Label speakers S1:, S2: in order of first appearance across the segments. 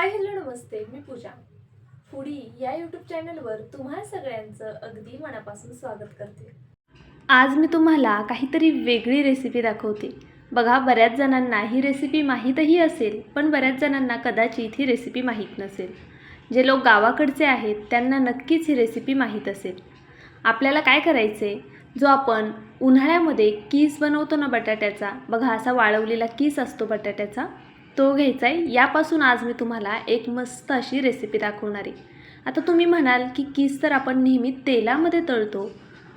S1: हाय hello नमस्ते मी Pooja. Foodie या यूट्यूब चॅनलवर तुम्हा सगळ्यांचं अगदी मनापासून स्वागत करते. आज मी तुम्हाला काहीतरी वेगळी रेसिपी दाखवते. बघा बऱ्याच जणांना ही रेसिपी माहीतही असेल पण बऱ्याच जणांना कदाचित ही रेसिपी माहीत नसेल. जे लोक गावाकडचे आहेत त्यांना नक्कीच ही रेसिपी माहीत असेल. आपल्याला काय करायचं आहे जो आपण उन्हाळ्यामध्ये कीस बनवतो ना बटाट्याचा बघा असा वाळवलेला कीस असतो बटाट्याचा तो घ्यायचा आहे यापासून आज मी तुम्हाला एक मस्त अशी रेसिपी दाखवणार आहे. आता तुम्ही म्हणाल की कीस तर आपण नेहमी तेलामध्ये तळतो.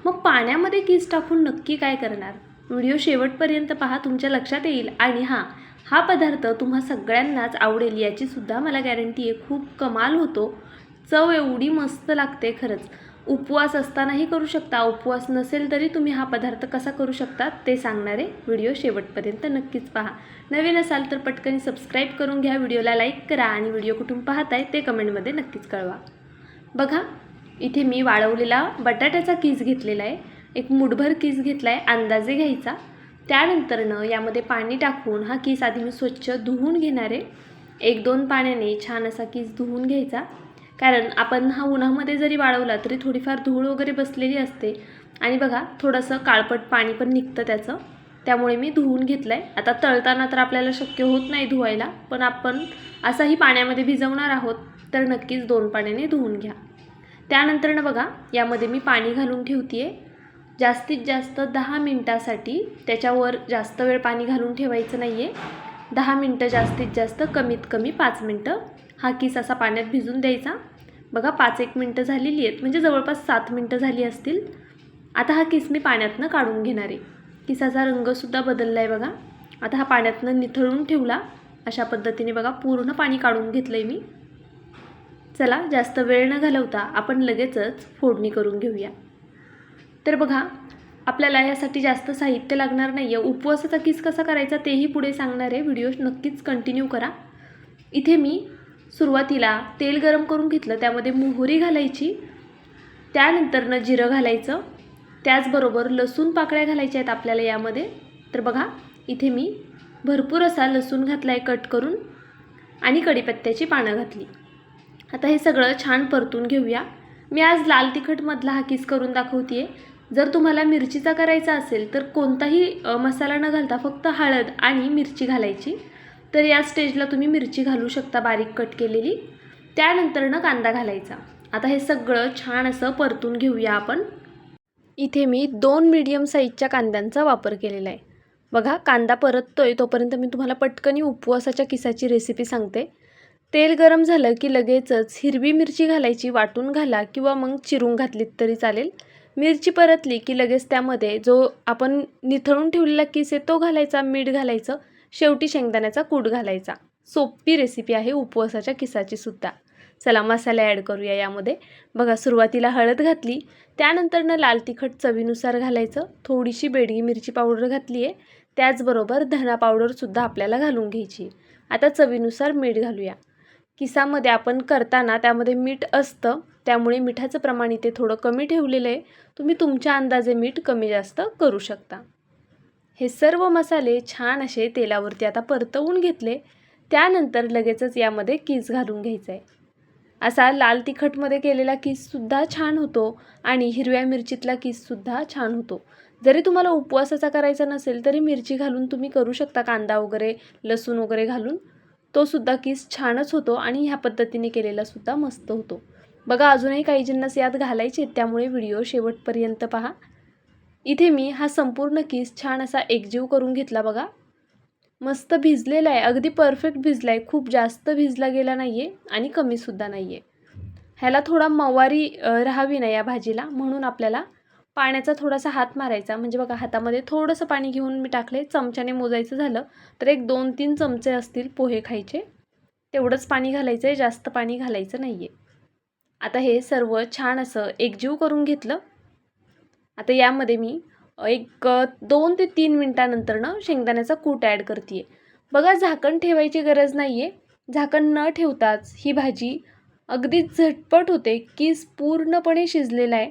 S1: मग पाण्यामध्ये कीस टाकून नक्की काय करणार? व्हिडिओ शेवटपर्यंत पहा तुमच्या लक्षात येईल. आणि हां हा पदार्थ तुम्हा सगळ्यांनाच आवडेल याचीसुद्धा मला गॅरंटी आहे. खूप कमाल होतो. चव एवढी मस्त लागते खरंच. उपवास असतानाही करू शकता. उपवास नसेल तरी तुम्ही हा पदार्थ कसा करू शकता ते सांगणारे व्हिडिओ शेवटपर्यंत नक्कीच पहा. नवीन असाल तर पटकन सबस्क्राईब करून घ्या. व्हिडिओला लाईक करा आणि व्हिडिओ कुठून पाहताय ते कमेंटमध्ये नक्कीच कळवा. बघा इथे मी वाळवलेला बटाट्याचा कीस घेतलेला आहे. एक मुठभर कीस घेतला आहे अंदाजे घ्यायचा. त्यानंतरनं यामध्ये पाणी टाकून हा कीस आधी मी स्वच्छ धुवून घेणार आहे. एक दोन पाण्याने छान असा कीस धुवून घ्यायचा. कारण आपण हा उन्हामध्ये जरी वाळवला तरी थोडीफार धूळ वगैरे बसलेली असते. आणि बघा थोडंसं काळपट पाणी पण निघतं त्याचं. त्यामुळे मी धुवून घेतलं आहे आता तळताना तर आपल्याला शक्य होत नाही धुवायला पण आपण असाही पाण्यामध्ये भिजवणार आहोत तर नक्कीच दोन पाण्याने धुवून घ्या. त्यानंतरनं बघा यामध्ये मी पाणी घालून ठेवते आहे जास्तीत जास्त दहा मिनटासाठी त्याच्यावर जास्त वेळ पाणी घालून ठेवायचं नाही आहे दहा मिनटं जास्तीत जास्त कमीत कमी पाच मिनटं. हा किस असा पाण्यात भिजून द्यायचा. बघा पाच एक मिनटं झालेली आहेत. म्हणजे जवळपास सात मिनटं झाली असतील. आता हा किस मी पाण्यातनं काढून घेणार आहे. किसाचा रंगसुद्धा बदलला आहे बघा. आता हा पाण्यातनं निथळून ठेवला. अशा पद्धतीने बघा पूर्ण पाणी काढून घेतलं आहे मी. चला जास्त वेळ न घालवता आपण लगेचच फोडणी करून घेऊया. तर बघा आपल्याला यासाठी जास्त साहित्य लागणार नाही आहे उपवासाचा किस कसा करायचा तेही पुढे सांगणार आहे. व्हिडिओ नक्कीच कंटिन्यू करा. इथे मी सुरुवातीला तेल गरम करून घेतलं. त्यामध्ये मोहरी घालायची. त्यानंतरनं जिरं घालायचं. त्याचबरोबर लसूण पाकळ्या घालायच्या आहेत आपल्याला यामध्ये. तर बघा इथे मी भरपूर असा लसूण घातला आहे कट करून आणि कढीपत्त्याची पानं घातली. आता हे सगळं छान परतून घेऊया. मी आज लाल तिखटमधला हा किस करून दाखवते आहे जर तुम्हाला मिरचीचा करायचा असेल तर कोणताही मसाला न घालता फक्त हळद आणि मिरची घालायची. तर या स्टेजला तुम्ही मिरची घालू शकता बारीक कट केलेली. त्यानंतरनं कांदा घालायचा. आता हे सगळं छान असं परतून घेऊया आपण. इथे मी दोन मीडियम साईजच्या कांद्यांचा वापर केलेला आहे. बघा कांदा परततोय तोपर्यंत मी तुम्हाला पटकनी उपवासाच्या किसाची रेसिपी सांगते. तेल गरम झालं की लगेचच हिरवी मिरची घालायची वाटून घाला किंवा मग चिरून घातलीत तरी चालेल. मिरची परतली की लगेच त्यामध्ये जो आपण निथळून ठेवलेला किस आहे तो घालायचा मीठ घालायचं शेवटी शेंगदाण्याचा कूट घालायचा. सोपी रेसिपी आहे उपवासाच्या किसाची सुद्धा. चला मसाला ॲड करूया यामध्ये. बघा सुरुवातीला हळद घातली त्यानंतरनं लाल तिखट चवीनुसार घालायचं. थोडीशी बेडगी मिरची पावडर घातली आहे त्याचबरोबर धना पावडरसुद्धा आपल्याला घालून घ्यायची. आता चवीनुसार मीठ घालूया. किसामध्ये आपण करताना त्यामध्ये मीठ असतं त्यामुळे मिठाचं प्रमाण इथे थोडं कमी ठेवलेलं आहे. तुम्ही तुमच्या अंदाजे मीठ कमी जास्त करू शकता. हे सर्व मसाले छान असे तेलावरती आता परतवून घेतले. त्यानंतर लगेचच यामध्ये कीस घालून घ्यायचा आहे असा लाल तिखटमध्ये केलेला कीससुद्धा छान होतो आणि हिरव्या मिरचीतला कीससुद्धा छान होतो. जरी तुम्हाला उपवासाचा करायचा नसेल तरी मिरची घालून तुम्ही करू शकता कांदा वगैरे लसूण वगैरे घालून. तो सुद्धा किस छानच होतो आणि ह्या पद्धतीने केलेला सुद्धा मस्त होतो. बघा अजूनही काही जिन्नस यात घालायचे त्यामुळे व्हिडिओ शेवटपर्यंत पहा. इथे मी हा संपूर्ण किस छान असा एकजीव करून घेतला बघा. मस्त भिजलेला आहे अगदी परफेक्ट भिजला आहे खूप जास्त भिजला गेला नाही आहे आणि कमीसुद्धा नाही आहे ह्याला थोडा मवारी राहावी ना या भाजीला म्हणून आपल्याला पाण्याचा थोडासा हात मारायचा. म्हणजे बघा हातामध्ये थोडंसं पाणी घेऊन मी टाकले चमच्याने मोजायचं झालं तर एक दोन तीन चमचे असतील पोहे खायचे. तेवढंच पाणी घालायचं आहे जास्त पाणी घालायचं नाही आहे आता हे सर्व छान असं एकजीव करून घेतलं. आता यामध्ये मी एक दोन ते तीन मिनटानंतरनं शेंगदाण्याचा कूट ॲड करते आहे बघा झाकण ठेवायची गरज नाही आहे झाकण न ठेवताच ही भाजी अगदी झटपट होते. किस पूर्णपणे शिजलेला आहे.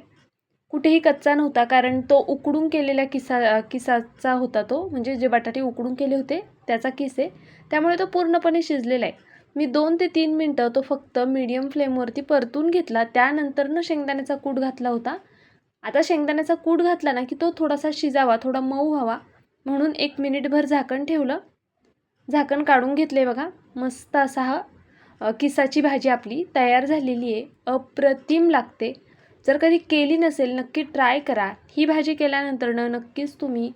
S1: कुठेही कच्चा नव्हता कारण तो उकडून केलेल्या किसा किसाचा होता तो. म्हणजे जे बटाटे उकडून केले होते त्याचा किस आहे. त्यामुळे तो पूर्णपणे शिजलेला आहे. मी दोन ते तीन मिनटं तो फक्त मीडियम फ्लेमवरती परतून घेतला. त्यानंतरनं शेंगदाण्याचा कूट घातला होता. आता शेंगदाण्याचा कूट घातला ना की तो थोडासा शिजावा थोडा मऊ व्हावा. म्हणून एक मिनिटभर झाकण ठेवलं. झाकण काढून घेतले बघा. मस्त असा हा किसाची भाजी आपली तयार झालेली आहे. अप्रतिम लागते. जर कधी केली नसेल नक्की ट्राय करा. ही भाजी केल्यानंतरनं नक्कीच तुम्ही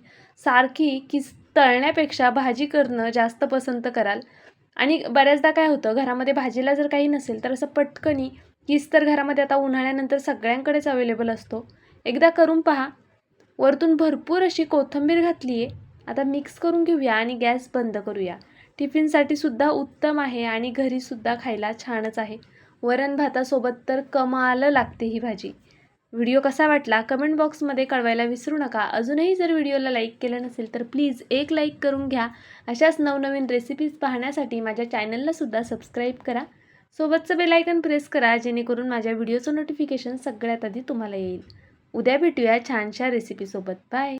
S1: सारखी किस तळण्यापेक्षा भाजी करणं जास्त पसंत कराल. आणि बऱ्याचदा काय होतं घरामध्ये भाजीला जर काही नसेल तर असं पटकनी कीस तर घरामध्ये आता उन्हाळ्यानंतर सगळ्यांकडेच अवेलेबल असतो. एकदा करून पहा. वरतून भरपूर अशी कोथिंबीर घातली आहे आता मिक्स करून घेऊया आणि गॅस बंद करूया. टिफिनसाठी सुद्धा उत्तम आहे आणि घरीसुद्धा खायला छानच आहे. वरण भातासोबत तर कमाल लागते ही भाजी. व्हिडिओ कसा वाटला कमेंट बॉक्समध्ये कळवायला विसरू नका. अजूनही जर व्हिडिओला लाईक केलं नसेल तर प्लीज एक लाईक करून घ्या. अशाच नवनवीन रेसिपीज पाहण्यासाठी माझ्या चॅनललासुद्धा सबस्क्राईब करा. सोबतचं बेलायकन प्रेस करा जेणेकरून माझ्या व्हिडिओचं नोटिफिकेशन सगळ्यात आधी तुम्हाला येईल. उद्या भेटूया छानशा रेसिपीसोबत. बाय!